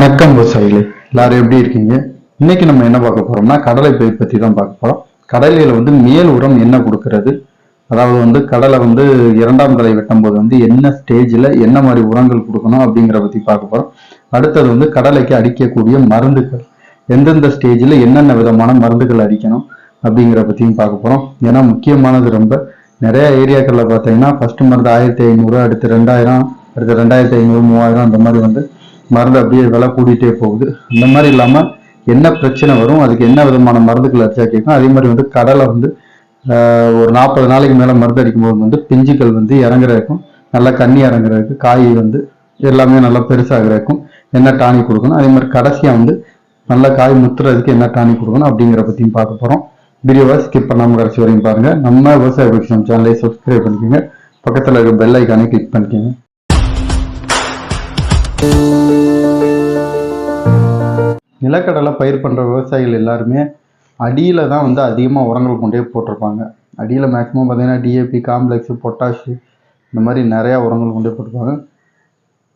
வணக்கம் விவசாயிகளே. எல்லாரும் எப்படி இருக்கீங்க? இன்னைக்கு நம்ம என்ன பார்க்க போறோம்னா கடலை பயிர் பத்தி தான் பார்க்க போறோம். கடலையில வந்து மேல் உரம் என்ன கொடுக்கறது? அதாவது வந்து கடலை வந்து இரண்டாம் களை வெட்டும் போது வந்து என்ன ஸ்டேஜில் என்ன மாதிரி உரங்கள் கொடுக்கணும் அப்படிங்கிற பத்தி பார்க்க போறோம். அடுத்தது வந்து கடலைக்கு அடிக்கக்கூடிய மருந்துகள். எந்தெந்த ஸ்டேஜில் என்னென்ன விதமான மருந்துகள் அடிக்கணும் அப்படிங்கிற பத்தியும் பார்க்க போறோம். ஏன்னா முக்கியமானது ரொம்ப. நிறைய ஏரியாக்களில் பார்த்தீங்கன்னா ஃபர்ஸ்ட் மருந்து ஆயிரத்தி ஐநூறு அடுத்து ரெண்டாயிரம் அடுத்து ரெண்டாயிரத்தி ஐநூறு மூவாயிரம் அந்த மாதிரி வந்து மருந்து அப்படியே விலை கூடிட்டே போகுது. இந்த மாதிரி இல்லாம என்ன பிரச்சனை வரும்? அதுக்கு என்ன விதமான மருந்துகள் அடிச்சா கேட்கும் அதே மாதிரி வந்து கடலை வந்து ஒரு நாற்பது நாளைக்கு மேல மருந்து அடிக்கும்போது வந்து பிஞ்சுகள் வந்து இறங்குறதுக்கும் நல்லா கண்ணி இறங்குறதுக்கு காய் வந்து எல்லாமே நல்லா பெருசாகிறதுக்கும் என்ன டானிக் கொடுக்கணும்? அதே மாதிரி கடைசியா வந்து நல்லா காய் முத்துறதுக்கு என்ன டானிக் கொடுக்கணும் அப்படிங்கிற பத்தியும் பார்க்க போறோம். வீடியோவை ஸ்கிப் பண்ணாமல் கடைசி வரையும் பாருங்க. நம்ம விவசாய சேனலை சப்ஸ்கிரைப் பண்ணிக்கோங்க. பக்கத்தில் இருக்க பெல் ஐக்கானே கிளிக் பண்ணிக்கோங்க. நிலக்கடலை பயிர் பண்ணுற விவசாயிகள் எல்லாருமே அடியில் தான் வந்து அதிகமாக உரங்கள் கொண்டே போட்டிருப்பாங்க. அடியில் மேக்ஸிமம் பார்த்தீங்கன்னா டிஏபி காம்ப்ளெக்ஸு பொட்டாஷு இந்த மாதிரி நிறையா உரங்கள் கொண்டே போட்டிருப்பாங்க.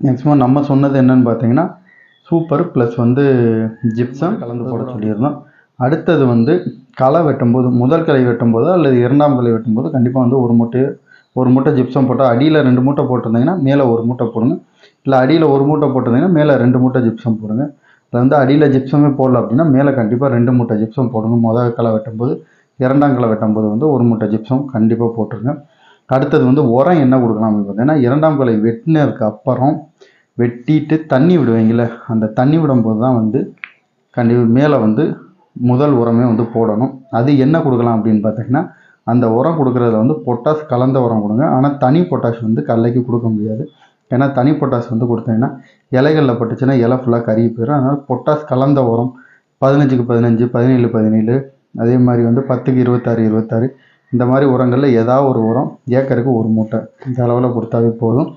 மேக்ஸிமம் நம்ம சொன்னது என்னன்னு பார்த்தீங்கன்னா சூப்பர் ப்ளஸ் வந்து ஜிப்சம் கலந்து போட சொல்லியிருந்தோம். அடுத்தது வந்து களை வெட்டும்போது முதல் களை வெட்டும்போது அல்லது இரண்டாம் களை வெட்டும்போது கண்டிப்பாக வந்து ஒரு மூட்டை ஒரு மூட்டை ஜிப்சம் போட்டால் அடியில் ரெண்டு மூட்டை போட்டிருந்தீங்கன்னா மேலே ஒரு மூட்டை போடுங்க இல்லை அடியில் ஒரு மூட்டை போட்டிருந்தீங்கன்னா மேலே ரெண்டு மூட்டை ஜிப்சம் போடுங்க. அதில் வந்து அடியில் ஜிப்சமே போடல அப்படின்னா மேலே கண்டிப்பாக ரெண்டு மூட்டை ஜிப்சம் போடுங்க முதல் களை வெட்டும்போது இரண்டாம் களை வெட்டும்போது வந்து ஒரு மூட்டை ஜிப்சம் கண்டிப்பாக போட்டுருங்க. அடுத்தது வந்து உரம் என்ன கொடுக்கலாம் அப்படின்னு பார்த்தீங்கன்னா இரண்டாம் களை வெட்டினதுக்கு அப்புறம் வெட்டிட்டு தண்ணி விடுவீங்கள்ல அந்த தண்ணி விடும்போது தான் வந்து கண்டிப்பாக மேலே வந்து முதல் உரமே வந்து போடணும். அது என்ன கொடுக்கலாம் அப்படின்னு பார்த்தீங்கன்னா அந்த உரம் கொடுக்குறதுல வந்து பொட்டாஷ் கலந்த உரம் கொடுங்க. ஆனால் தனி பொட்டாஷ் வந்து கடலைக்கு கொடுக்க முடியாது. ஏன்னா தனி பொட்டாஷ் வந்து கொடுத்தீங்கன்னா இலைகளில் பட்டுச்சுன்னா இலை ஃபுல்லாக கருகி போயிடும் அதனால் பொட்டாஸ் கலந்த உரம் பதினஞ்சுக்கு பதினஞ்சு பதினேழு பதினேழு அதே மாதிரி வந்து பத்துக்கு இருபத்தாறு இருபத்தாறு இந்த மாதிரி உரங்களில் ஏதாவது ஒரு உரம் ஏக்கருக்கு ஒரு மூட்டை இந்த அளவில் கொடுத்தாவே போதும்.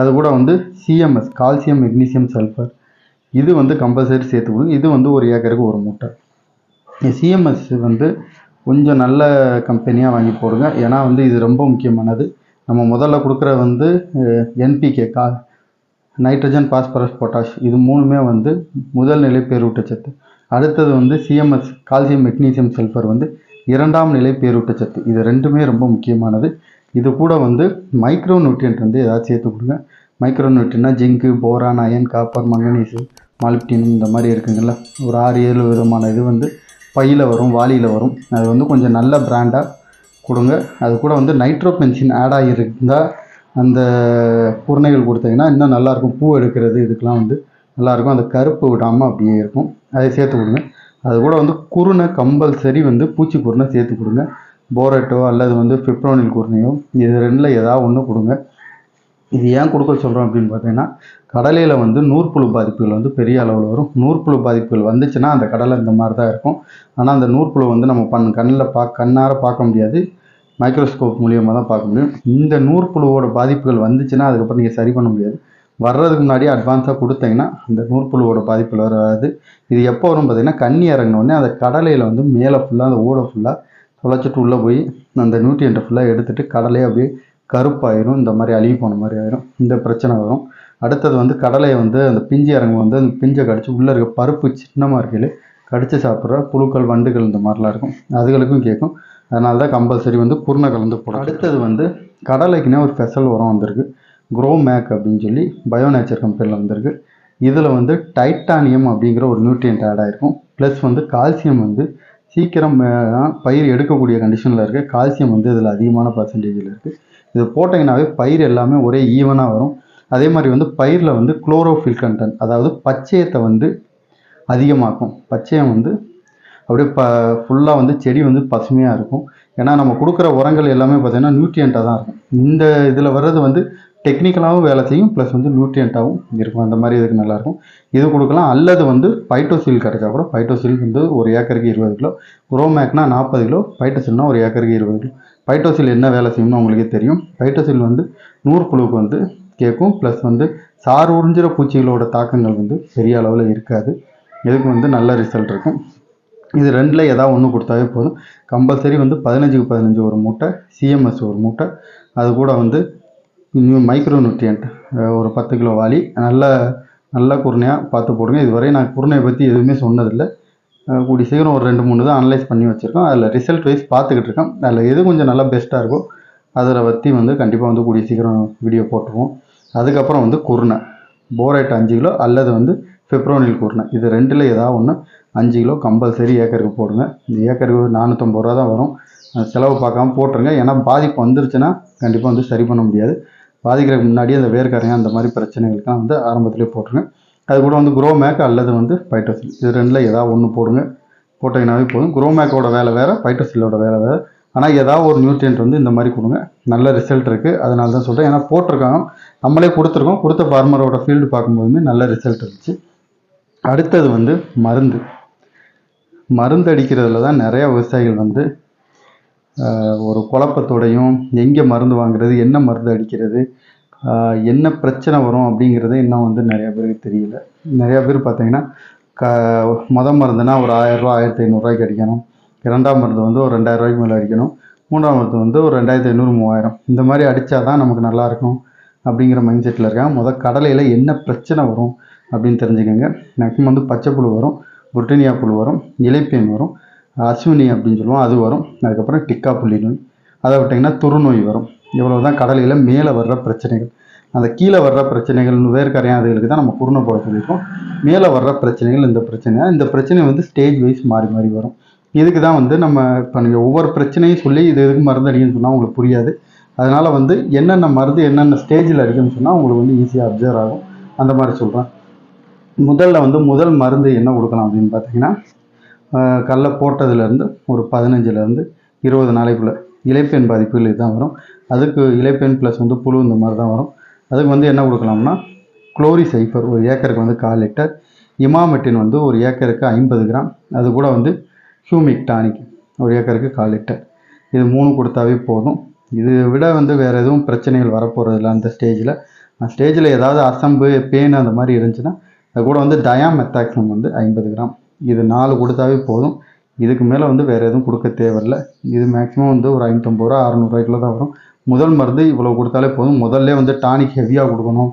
அது கூட வந்து சிஎம்எஸ் கால்சியம் மெக்னீசியம் சல்ஃபர் இது வந்து கம்பல்சரி சேர்த்து கொடுங்க. இது வந்து ஒரு ஏக்கருக்கு ஒரு மூட்டை. சிஎம்எஸ் வந்து கொஞ்சம் நல்ல கம்பெனியாக வாங்கி போடுங்க. ஏன்னா வந்து இது ரொம்ப முக்கியமானது. நம்ம முதல்ல கொடுக்குற வந்து என்பிகே கா நைட்ரஜன் பாஸ்பரஸ் பொட்டாஷ் இது மூணுமே வந்து முதல் நிலை பேரூட்டச்சத்து அடுத்தது வந்து சிஎம்எஸ் கால்சியம் மெக்னீசியம் சல்ஃபர் வந்து இரண்டாம் நிலை பேரூட்டச்சத்து இது ரெண்டுமே ரொம்ப முக்கியமானது. இது கூட வந்து மைக்ரோ நியூட்ரியன்ட் வந்து ஏதாவது சேர்த்து கொடுங்க. Micro நியூட்ரியன்னா zinc boron iron copper manganese molybdenum இந்த மாதிரி இருக்குங்கள்ல. ஒரு ஆறு ஏழு விதமான இது வந்து பையில் வரும் வாளியில் வரும். அது வந்து கொஞ்சம் நல்ல பிராண்டாக கொடுங்க. அது கூட வந்து நைட்ரோபென்சின் ஆட் ஆகியிருந்தால் அந்த குருணைகள் கொடுத்தீங்கன்னா இன்னும் நல்லாயிருக்கும். பூ எடுக்கிறது இதுக்கெலாம் வந்து நல்லாயிருக்கும். அந்த கருப்பு விடாமல் அப்படியே இருக்கும். அதை சேர்த்து கொடுங்க. அது கூட வந்து குருணை கம்பல்சரி வந்து பூச்சி குருணை சேர்த்து கொடுங்க. போரட்டோ அல்லது வந்து பிப்ரோனில் குருணையோ இது ரெண்டில் ஏதாவது ஒன்று கொடுங்க. இது ஏன் கொடுக்க சொல்கிறோம் அப்படின்னு பார்த்தீங்கன்னா கடலையில் வந்து நூற்புழு பாதிப்புகள் வந்து பெரிய அளவில் வரும். நூற்புழு பாதிப்புகள் வந்துச்சுன்னா அந்த கடலை இந்த மாதிரி தான் இருக்கும். ஆனால் அந்த நூற்புழு வந்து நம்ம பண் கண்ணில் பா கண்ணார பார்க்க முடியாது. மைக்ரோஸ்கோப் மூலியமாக தான் பார்க்க முடியும். இந்த நூற்புழுவோட பாதிப்புகள் வந்துச்சுன்னா அதுக்கப்புறம் நீங்கள் சரி பண்ண முடியாது. வர்றதுக்கு முன்னாடி அட்வான்ஸாக கொடுத்தீங்கன்னா அந்த நூற்புழுவோட பாதிப்பில் வராது. இது எப்போ வரும் பார்த்தீங்கன்னா கண்ணி இறங்கினோடனே அந்த கடலையில் வந்து மேலே ஃபுல்லாக அந்த ஊடை ஃபுல்லாக தொலைச்சிட்டு உள்ளே போய் அந்த நியூட்ரியண்ட்டை ஃபுல்லாக எடுத்துகிட்டு கடலையை அப்படியே கருப்பாயிரும் இந்த மாதிரி அழுகி போன மாதிரி ஆயிரும். இந்த பிரச்சனை வரும். அடுத்தது வந்து கடலையை வந்து அந்த பிஞ்சு இறங்கும் வந்து அந்த பிஞ்சை கடிச்சு உள்ளே இருக்க பருப்பு சின்னமாக இருக்கையில் கடிச்சு சாப்பிட்ற புழுக்கள் வண்டுகள் இந்த மாதிரிலாம் இருக்கும். அதுகளுக்கும் கேட்கும். அதனால தான் கம்பல்சரி வந்து குருணை கலந்து போடும் அடுத்தது வந்து கடலைக்குன்னே ஒரு ஸ்பெஷல் உரம் வந்திருக்கு. க்ரோ மேக் அப்படின்னு சொல்லி பயோ நேச்சர் கம்பெனியில் வந்திருக்கு. இதில் வந்து டைட்டானியம் அப்படிங்கிற ஒரு நியூட்ரியன்ட் ஆட் ஆகிருக்கும் ப்ளஸ் வந்து கால்சியம் வந்து சீக்கிரம் பயிர் எடுக்கக்கூடிய கண்டிஷனில் இருக்குது கால்சியம் வந்து இதில் அதிகமான பர்சன்டேஜில் இருக்குது இது போட்டிங்கனாவே பயிர் எல்லாமே ஒரே ஈவனாக வரும். அதே மாதிரி வந்து பயிரில் வந்து குளோரோஃபில் கண்டென்ட் அதாவது பச்சையத்தை வந்து அதிகமாக்கும். பச்சையம் வந்து அப்படியே ப ஃபுல்லாக வந்து செடி வந்து பசுமையாக இருக்கும். ஏன்னா நம்ம கொடுக்குற உரங்கள் எல்லாமே பார்த்தீங்கன்னா நியூட்ரியண்ட்டாக தான் இருக்கும். இந்த இதில் வர்றது வந்து டெக்னிக்கலாகவும் வேலை செய்யும் ப்ளஸ் வந்து நியூட்ரியண்ட்டாகவும் இருக்கும். அந்த மாதிரி இதுக்கு நல்லாயிருக்கும் இது கொடுக்கலாம். அல்லது வந்து பைட்டோசில் கிடைச்சா கூட பைட்டோசில் வந்து ஒரு ஏக்கருக்கு இருபது கிலோ குரோமேக்னா நாற்பது கிலோ பைட்டோசில்னா ஒரு ஏக்கருக்கு இருபது கிலோ. பைட்டோசில் என்ன வேலை செய்யும்னு உங்களுக்கே தெரியும். பைட்டோசில் வந்து நூறு புழுவுக்கு வந்து கேட்கும். ப்ளஸ் வந்து சார் உறிஞ்சிற பூச்சிகளோட தாக்கங்கள் வந்து பெரிய அளவில் இருக்காது. இதுக்கு வந்து நல்ல ரிசல்ட் இருக்கும். இது ரெண்டில் ஏதாவது ஒன்று கொடுத்தாவே போதும். கம்பல்சரி வந்து பதினஞ்சுக்கு பதினஞ்சு ஒரு மூட்டை சிஎம்எஸ் ஒரு மூட்டை. அது கூட வந்து மைக்ரோ நியூட்ரியன்ட் ஒரு பத்து கிலோ வாலி. நல்ல நல்ல குருணையாக பார்த்து போடுங்க. இதுவரை நான் குருணையை பற்றி எதுவுமே சொன்னதில்லை. கூடிய சீக்கிரம் ஒரு ரெண்டு மூணு தான் அனலைஸ் பண்ணி வச்சுருக்கோம். அதில் ரிசல்ட் வைஸ் பார்த்துக்கிட்டு இருக்கோம். அதில் எது கொஞ்சம் நல்லா பெஸ்ட்டாக இருக்கோ அதில் பற்றி வந்து கண்டிப்பாக வந்து கூடிய சீக்கிரம் வீடியோ போட்டுருவோம். அதுக்கப்புறம் வந்து குருணை. போரைட் அஞ்சு கிலோ அல்லது வந்து பெப்ரோனில் குருணை. இது ரெண்டில் ஏதாவது ஒன்று அஞ்சு கிலோ கம்பல்சரி ஏக்கருக்கு போடுங்க. இந்த ஏக்கருக்கு நானூற்றம்பது ரூபா தான் வரும். செலவு பார்க்காம போட்டுருங்க. ஏன்னா பாதிப்பு வந்துருச்சுன்னா கண்டிப்பாக வந்து சரி பண்ண முடியாது. பாதிக்கிறதுக்கு முன்னாடியே அந்த வேர்க்கரையான் அந்த மாதிரி பிரச்சனைகளுக்கெல்லாம் வந்து ஆரம்பத்திலே போட்டுருங்க. அது கூட வந்து குரோ மேக் அல்லது வந்து பைட்டோசில் இது ரெண்டில் ஏதாவது ஒன்று போடுங்க. போட்டிங்கனாவே போதும். குரோ மேக்கோட வேலை வேறு பைட்டோசிலோட வேலை வேறு. ஆனால் ஏதாவது ஒரு நியூட்ரியன்ட் வந்து இந்த மாதிரி கொடுங்க. நல்ல ரிசல்ட் இருக்குது அதனால தான் சொல்கிறேன் ஏன்னா போட்டிருக்காங்க. நம்மளே கொடுத்துருக்கோம். கொடுத்த ஃபார்மரோட ஃபீல்டு பார்க்கும்போதுமே நல்ல ரிசல்ட் இருந்துச்சு. அடுத்தது வந்து மருந்து. மருந்து அடிக்கிறதுல தான் நிறையா விவசாயிகள் வந்து ஒரு குழப்பத்தோடையும் எங்கே மருந்து வாங்குறது என்ன மருந்து அடிக்கிறது என்ன பிரச்சனை வரும் அப்படிங்கிறது இன்னும் வந்து நிறையா பேருக்கு தெரியல. நிறையா பேர் பார்த்தீங்கன்னா க மொதல் மருந்துனா ஒரு ஆயிரரூவா ஆயிரத்தி ஐநூறுரூவாய்க்கு அடிக்கணும். இரண்டாம் மருந்து வந்து ஒரு ரெண்டாயிரம் ரூபாய்க்கு மேலே அடிக்கணும். மூன்றாம் மருந்து வந்து ஒரு ரெண்டாயிரத்தி ஐநூறு மூவாயிரம். இந்த மாதிரி அடித்தா தான் நமக்கு நல்லாயிருக்கும் அப்படிங்கிற மைண்ட் செட்டில் இருக்காங்க. மொதல் கடலையில் என்ன பிரச்சனை வரும் அப்படின்னு தெரிஞ்சுக்கோங்க. மேக்ஸிமம் வந்து பச்சை புழு வரும் புர்டினியா புழு வரும் இலைப்பேன் வரும் அஸ்வினி அப்படின்னு சொல்லுவோம் அது வரும். அதுக்கப்புறம் டிக்கா புள்ளி நோய் அதை விட்டிங்கன்னா துருநோய் வரும். இவ்வளோ தான் கடலையில் மேலே வர்ற பிரச்சனைகள். அந்த கீழே வர்ற பிரச்சனைகள் வேர்க்கரையாதுகளுக்கு தான் நம்ம குருணை போட சொல்லியிருக்கோம். மேலே வர்ற பிரச்சனைகள் இந்த பிரச்சனை. இந்த பிரச்சனை வந்து ஸ்டேஜ் வைஸ் மாறி மாறி வரும். இதுக்கு தான் வந்து நம்ம இப்போ நீங்கள் ஒவ்வொரு பிரச்சனையும் சொல்லி இது எதுக்கு மருந்து அடிக்கணும்னு சொன்னால் உங்களுக்கு புரியாது. அதனால் வந்து என்னென்ன மருந்து என்னென்ன ஸ்டேஜில் அடிக்கணும்னு சொன்னால் உங்களுக்கு வந்து ஈஸியாக அப்சர்வ் ஆகும். அந்த மாதிரி சொல்கிறேன் முதல்ல வந்து முதல் மருந்து என்ன கொடுக்கலாம் அப்படின்னு பார்த்தீங்கன்னா ஆஹ் கடல போட்டதுலேருந்து ஒரு பதினஞ்சுலேருந்து இருபது நாளைக்குள்ளே இலைப்பெண் பாதிப்புகள் இதுதான் வரும். அதுக்கு இலைப்பெண் ப்ளஸ் வந்து புழு இந்த மாதிரி தான் வரும். அதுக்கு வந்து என்ன கொடுக்கலாம்னா குளோரி சைஃபர் ஒரு ஏக்கருக்கு வந்து கால் லிட்டர். இமாமெட்டின் வந்து ஒரு ஏக்கருக்கு ஐம்பது கிராம். அது கூட வந்து ஹியூமிக் டானிக் ஒரு ஏக்கருக்கு கால் லிட்டர். இது மூணு கொடுத்தாவே போதும். இது விட வந்து வேறு எதுவும் பிரச்சனைகள் வரப்போகிறதில்ல அந்த ஸ்டேஜில் ஸ்டேஜில் ஏதாவது அசம்பு பேன் அந்த மாதிரி இருந்துச்சுன்னா அது கூட வந்து டயாமெத்தாக்சம் வந்து ஐம்பது கிராம். இது நாலு கொடுத்தாவே போதும். இதுக்கு மேலே வந்து வேறு எதுவும் கொடுக்க தேவையில்ல. இது மேக்ஸிமம் வந்து ஒரு ஐநூற்றம்பது ரூபா அறநூறுவாய்க்குள்ள தான் வரும். முதல் மருந்து இவ்வளோ கொடுத்தாலே போதும். முதல்ல வந்து டானிக் ஹெவியாக கொடுக்கணும்.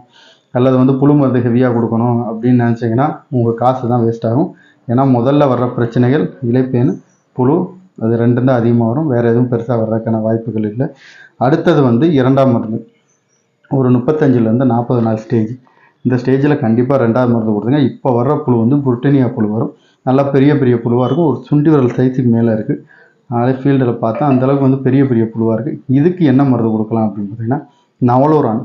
அல்லது வந்து புழு மருந்து ஹெவியாக கொடுக்கணும் அப்படின்னு நினச்சிங்கன்னா உங்கள் காசு தான் வேஸ்ட் ஆகும். ஏன்னா முதல்ல வர்ற பிரச்சனைகள் இலைப்பேன் புழு அது ரெண்டும் தான் அதிகமாக வரும். வேறு எதுவும் பெருசாக வர்றதுக்கான வாய்ப்புகள் இல்லை. அடுத்தது வந்து இரண்டாம் மருந்து. ஒரு முப்பத்தஞ்சிலேருந்து நாற்பது நாள் ஸ்டேஜ் இந்த ஸ்டேஜில் கண்டிப்பாக ரெண்டாவது மருந்து கொடுத்துங்க இப்போ வர்ற புழு வந்து புர்டனியா புழு வரும். நல்லா பெரிய பெரிய புழுவாக இருக்கும். ஒரு சுண்டி விரல் சைஸுக்கு மேலே இருக்குது அதனால ஃபீல்டில் பார்த்தா அந்தளவுக்கு வந்து பெரிய பெரிய புழுவாக இருக்குது இதுக்கு என்ன மருந்து கொடுக்கலாம் அப்படின்னு பார்த்தீங்கன்னா நவலோரான்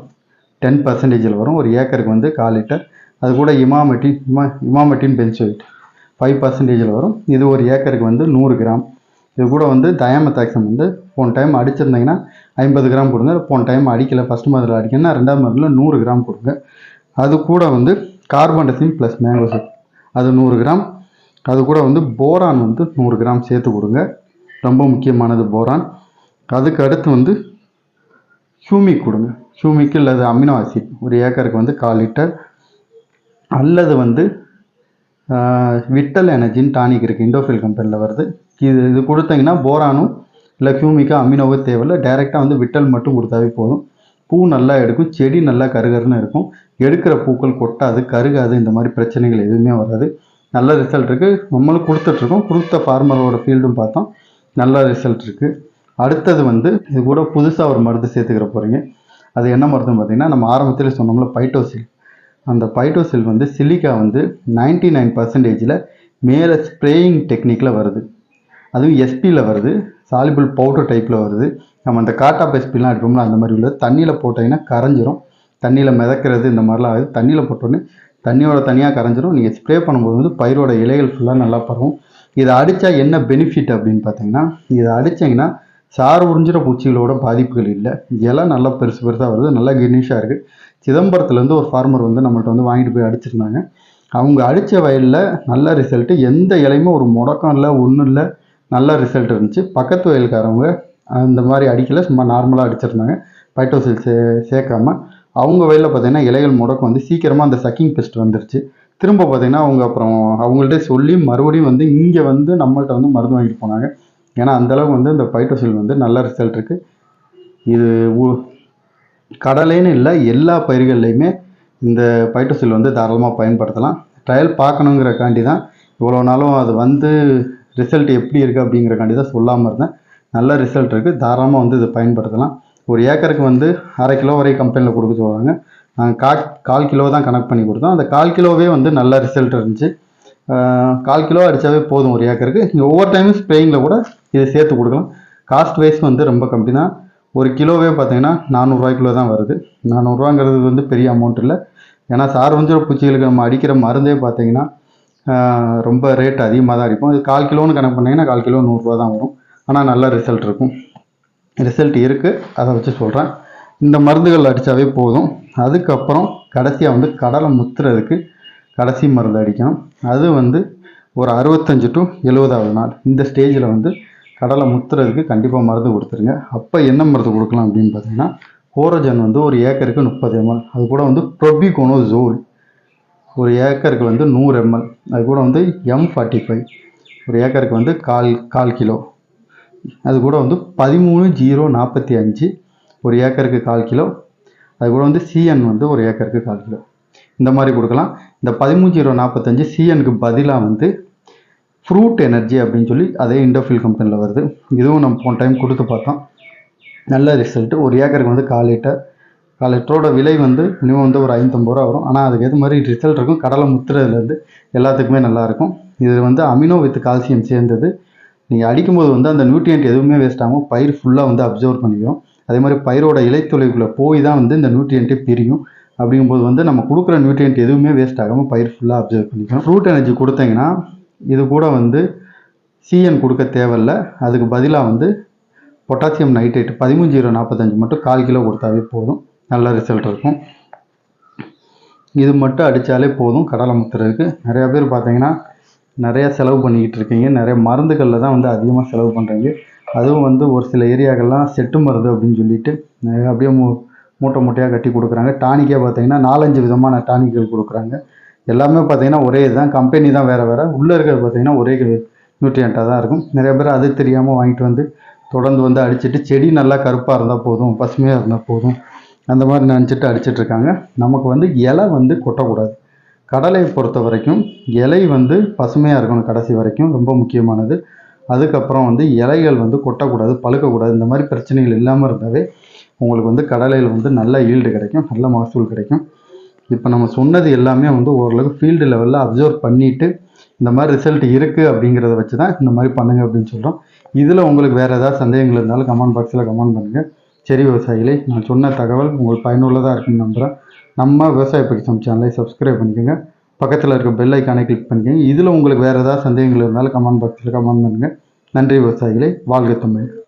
டென் பர்சன்டேஜில் வரும். ஒரு ஏக்கருக்கு வந்து கால் லிட்டர். அது கூட இமாமெட்டின் இமா இமாமெட்டின் பென்சோயிட் ஃபைவ் பர்சன்டேஜில் வரும். இது ஒரு ஏக்கருக்கு வந்து நூறு கிராம். இது கூட வந்து டயாமெத்தாக்சம் வந்து போன டைம் அடிச்சிருந்தீங்கன்னா ஐம்பது கிராம் கொடுங்க. போன டைம் அடிக்கலை ஃபஸ்ட் மருந்தில் அடிக்கணும்னா ரெண்டாம் மருந்தில் நூறு கிராம் கொடுங்க. அது கூட வந்து கார்பன்டசின் ப்ளஸ் மேங்கோசிப் அது நூறு கிராம். அது கூட வந்து போரான் வந்து நூறு கிராம் சேர்த்து கொடுங்க. ரொம்ப முக்கியமானது போரான். அதுக்கு அடுத்து வந்து ஹியூமிக் கொடுங்க. ஹியூமிக் அல்லது அமினோ ஆசிட். ஒரு ஏக்கருக்கு வந்து கால் லிட்டர். அல்லது வந்து விட்டல் எனர்ஜின் டானிக் இருக்குது இண்டோஃபில் கம்பெனியில் வருது. இது இது கொடுத்தீங்கன்னா போரானும் இல்லை ஹியூமிக்கா அமினோவோ தேவையில்லை. டைரெக்டாக வந்து விட்டல் மட்டும் கொடுத்தாவே போதும். பூ நல்லா எடுக்கும். செடி நல்லா கருகருன்னு இருக்கும். எடுக்கிற பூக்கள் கொட்டாது கருகாது. இந்த மாதிரி பிரச்சனைகள் எதுவுமே வராது. நல்ல ரிசல்ட் இருக்குது நம்மளும் கொடுத்துட்ருக்கோம். கொடுத்த ஃபார்மரோட ஃபீல்டும் பார்த்தோம். நல்ல ரிசல்ட் இருக்குது அடுத்தது வந்து இது கூட புதுசாக ஒரு மருந்து சேர்த்துக்கிற போகிறீங்க அது என்ன மருந்துன்னு பார்த்தீங்கன்னா நம்ம ஆரம்பத்தில் சொன்னோம்ல பைட்டோசில் அந்த பைட்டோசில் வந்து சிலிக்கா வந்து 99% நைன் பர்சன்டேஜில் மேலே ஸ்ப்ரேயிங் டெக்னிக்கில் வருது. அதுவும் எஸ்பியில் வருது. சாலிபிள் பவுடர் டைப்பில் வருது. நம்ம அந்த காட்டாப் எஸ்பிலாம் எடுப்போம்ல அந்த மாதிரி உள்ளது. தண்ணியில் போட்டிங்கன்னா கரைஞ்சிரும். தண்ணியில் மிதக்கிறது இந்த மாதிரிலாம் ஆகுது. தண்ணியில் போட்டோன்னே தண்ணியோட தனியாக கரைஞ்சிரும். நீங்கள் ஸ்ப்ரே பண்ணும்போது வந்து பயிரோட இலைகள் ஃபுல்லாக நல்லா பரவும். இதை அடித்தா என்ன பெனிஃபிட் அப்படின்னு பார்த்தீங்கன்னா இதை அடித்தீங்கன்னா சாறு உறிஞ்சிற பூச்சிகளோட பாதிப்புகள் இல்லை. இலை நல்லா பெருசு பெருசாக வருது நல்லா கிர்னிஷாக இருக்குது சிதம்பரத்துலேருந்து ஒரு ஃபார்மர் வந்து நம்மள்ட்ட வந்து வாங்கிட்டு போய் அடிச்சிருந்தாங்க. அவங்க அடித்த வயலில் நல்ல ரிசல்ட்டு எந்த இலையுமே ஒரு முடக்கம் இல்லை ஒன்றும் இல்லை நல்ல ரிசல்ட் இருந்துச்சு. பக்கத்து வயலுக்காரவங்க அந்த மாதிரி அடிக்கல சும்மா நார்மலாக அடிச்சிருந்தாங்க. பைட்டோசில் சே சேர்க்காம. அவங்க வயலில் பார்த்தீங்கன்னா இலைகள் முடக்கம் வந்து சீக்கிரமாக அந்த சக்கிங் பெஸ்ட் வந்துருச்சு. திரும்ப பார்த்தீங்கன்னா அவங்க அப்புறம் அவங்கள்ட்ட சொல்லி மறுபடியும் வந்து இங்கே வந்து நம்மள்கிட்ட வந்து மருந்து வாங்கிட்டு போனாங்க. ஏன்னா அந்தளவுக்கு வந்து இந்த பைட்டோசில் வந்து நல்ல ரிசல்ட் இருக்குது இது கடலைன்னு இல்லை எல்லா பயிர்கள்லையுமே இந்த பைட்டோசில் வந்து தாராளமாக பயன்படுத்தலாம். ட்ரையல் பார்க்கணுங்கிறக்காண்டி தான் இவ்வளோ நாளும் அது வந்து ரிசல்ட் எப்படி இருக்குது அப்படிங்கிறக்காண்டி தான் சொல்லாமல் இருந்தேன். நல்ல ரிசல்ட் இருக்குது தாராளமாக வந்து இது பயன்படுத்தலாம். ஒரு ஏக்கருக்கு வந்து அரை கிலோ வரை கம்பெனியில் கொடுக்க சொல்கிறாங்க நாங்கள் கா கால் கிலோ தான் கணக்கு பண்ணி கொடுத்தோம். அந்த கால் கிலோவே வந்து நல்ல ரிசல்ட் இருந்துச்சு. கால் கிலோ அடித்தாவே போதும் ஒரு ஏக்கருக்கு. நீங்கள் ஒவ்வொரு டைமும் ஸ்ப்ரேயிங்கில் கூட இதை சேர்த்து கொடுக்கலாம். காஸ்ட் வைஸ் வந்து ரொம்ப கம்மி தான். ஒரு கிலோவே பார்த்தீங்கன்னா நானூறுரூவா கிலோ தான் வருது. நானூறுரூவாங்கிறது வந்து பெரிய அமௌண்ட் இல்லை. ஏன்னா சார் பூச்சிகளுக்கு நம்ம அடிக்கிற மருந்தே பார்த்தீங்கன்னா ரொம்ப ரேட் அதிகமாக தான் இருக்கும். இது கால் கிலோன்னு கணக்கு பண்ணிங்கன்னா கால் கிலோ நூறுரூவா தான் வரும். ஆனால் நல்ல ரிசல்ட் இருக்கும். ரிசல்ட் இருக்குது அதை வச்சு சொல்கிறேன் இந்த மருந்துகள் அடித்தாவே போதும். அதுக்கப்புறம் கடைசியாக வந்து கடலை முத்துறதுக்கு கடைசி மருந்து அடிக்கணும். அது வந்து ஒரு அறுபத்தஞ்சு டு எழுபதாவது நாள். இந்த ஸ்டேஜில் வந்து கடலை முத்துறதுக்கு கண்டிப்பாக மருந்து கொடுத்துருங்க. அப்போ என்ன மருந்து கொடுக்கலாம் அப்படின்னு பார்த்தீங்கன்னா ஹோரஜன் வந்து ஒரு ஏக்கருக்கு முப்பது எம்எல் அது கூட வந்து ப்ரொபிகோனோசோல் ஒரு ஏக்கருக்கு வந்து நூறு எம்எல் அது கூட வந்து எம் ஃபார்ட்டி ஃபைவ் ஒரு ஏக்கருக்கு வந்து கால் கால் கிலோ. அது கூட வந்து பதிமூணு ஜீரோ நாற்பத்தி அஞ்சு ஒரு ஏக்கருக்கு கால் கிலோ. அது கூட வந்து சிஎன் வந்து ஒரு ஏக்கருக்கு கால் கிலோ. இந்த மாதிரி கொடுக்கலாம். இந்த பதிமூணு ஜீரோ நாற்பத்தஞ்சு சிஎனுக்கு பதிலாக வந்து ஃப்ரூட் எனர்ஜி அப்படின்னு சொல்லி அதே இண்டோஃபில் கம்பெனியில் வருது. இதுவும் நம்ம போன டைம் கொடுத்து பார்த்தோம். நல்ல ரிசல்ட்டு ஒரு ஏக்கருக்கு வந்து கால் லிட்டர். கால் லிட்டரோட விலை வந்து மினிமம் வந்து ஒரு ஐநூற்றம்பது ரூபா வரும். ஆனால் அதுக்கு ஏற்ற மாதிரி ரிசல்ட் இருக்கும். கடலை முத்துறதுலேருந்து எல்லாத்துக்குமே நல்லாயிருக்கும் இது வந்து அமினோ வித் கால்சியம் சேர்ந்தது. நீங்கள் அடிக்கும்போது வந்து அந்த நியூட்ரியன்ட் எதுவுமே வேஸ்ட் ஆகும் பயிர் ஃபுல்லாக வந்து அப்சர்வ் பண்ணிக்கும். அதே மாதிரி பயிரோட இலைத்தொலைக்குள்ளே போய் தான் வந்து இந்த நியூட்ரியன்ட்டே பிரியும். அப்படிங்கும்போது வந்து நம்ம கொடுக்குற நியூட்ரியன்ட் எதுவுமே வேஸ்ட் ஆகாமல் பயிர் ஃபுல்லாக அப்சர்வ் பண்ணிக்கும். ஃப்ரூட் எனர்ஜி கொடுத்தீங்கன்னா இது கூட வந்து சிஎன் கொடுக்க தேவையில்ல. அதுக்கு பதிலாக வந்து பொட்டாசியம் நைட்ரேட் பதிமூணு ஜீரோ நாற்பத்தஞ்சு மட்டும் கால் கிலோ கொடுத்தாவே போதும். நல்ல ரிசல்ட் இருக்கும். இது மட்டும் அடித்தாலே போதும். கடலை முத்துறதுக்கு நிறையா பேர் பார்த்தீங்கன்னா நிறையா செலவு பண்ணிக்கிட்டு இருக்கீங்க. நிறைய மருந்துகளில் தான் வந்து அதிகமாக செலவு பண்ணுறீங்க அதுவும் வந்து ஒரு சில ஏரியாக்கள்லாம் செட்டு மருந்து அப்படின்னு சொல்லிட்டு அப்படியே மூ மூட்டை மூட்டையாக கட்டி கொடுக்குறாங்க. டானிக்கே பார்த்தீங்கன்னா நாலஞ்சு விதமான டானிக்கள் கொடுக்குறாங்க. எல்லாமே பார்த்தீங்கன்னா ஒரே இதுதான். கம்பெனி தான் வேறு வேறு. உள்ளே இருக்கிறது பார்த்தீங்கன்னா ஒரே நியூட்ரியண்ட்டாக தான் இருக்கும். நிறைய பேர் அது தெரியாமல் வாங்கிட்டு வந்து தொடர்ந்து வந்து அடிச்சிட்டு செடி நல்லா கருப்பாக இருந்தால் போதும் பசுமையாக இருந்தால் போதும். அந்த மாதிரி நினச்சிட்டு அடிச்சிட்ருக்காங்க நமக்கு வந்து இலை வந்து கொட்டக்கூடாது. கடலை பொறுத்த வரைக்கும் இலை வந்து பசுமையாக இருக்கணும் கடைசி வரைக்கும் ரொம்ப முக்கியமானது. அதுக்கப்புறம் வந்து இலைகள் வந்து கொட்டக்கூடாது பழுக்கக்கூடாது இந்த மாதிரி பிரச்சனைகள் இல்லாமல் இருந்தாவே உங்களுக்கு வந்து கடலையில் வந்து நல்ல ஈல்டு கிடைக்கும் நல்ல மகசூல் கிடைக்கும். இப்போ நம்ம சொன்னது எல்லாமே வந்து ஓரளவுக்கு ஃபீல்டு லெவலில் அப்சர்வ் பண்ணிவிட்டு இந்த மாதிரி ரிசல்ட் இருக்குது அப்படிங்கிறத வச்சு தான் இந்த மாதிரி பண்ணுங்க அப்படின்னு சொல்கிறோம் இதில் உங்களுக்கு வேறு ஏதாவது சந்தேகங்கள் இருந்தாலும் கமெண்ட் பாக்ஸில் கமெண்ட் பண்ணுங்கள் சரி விவசாயிகளே நான் சொன்ன தகவல் உங்களுக்கு பயனுள்ளதாக இருக்குன்னு நம்புகிறேன் நம்ம விவசாய பகிசம் சேனலை சப்ஸ்கிரைப் பண்ணிக்கோங்க. பக்கத்தில் இருக்க பெல் ஐக்கானை கிளிக் பண்ணிக்கோங்க. இதில் உங்களுக்கு வேறு ஏதாவது சந்தேகங்கள் இருந்தாலும் கமெண்ட் பாக்ஸில் கமெண்ட் பண்ணுங்கள் நன்றி விவசாயிகளே. வாழ்க தமிழ்.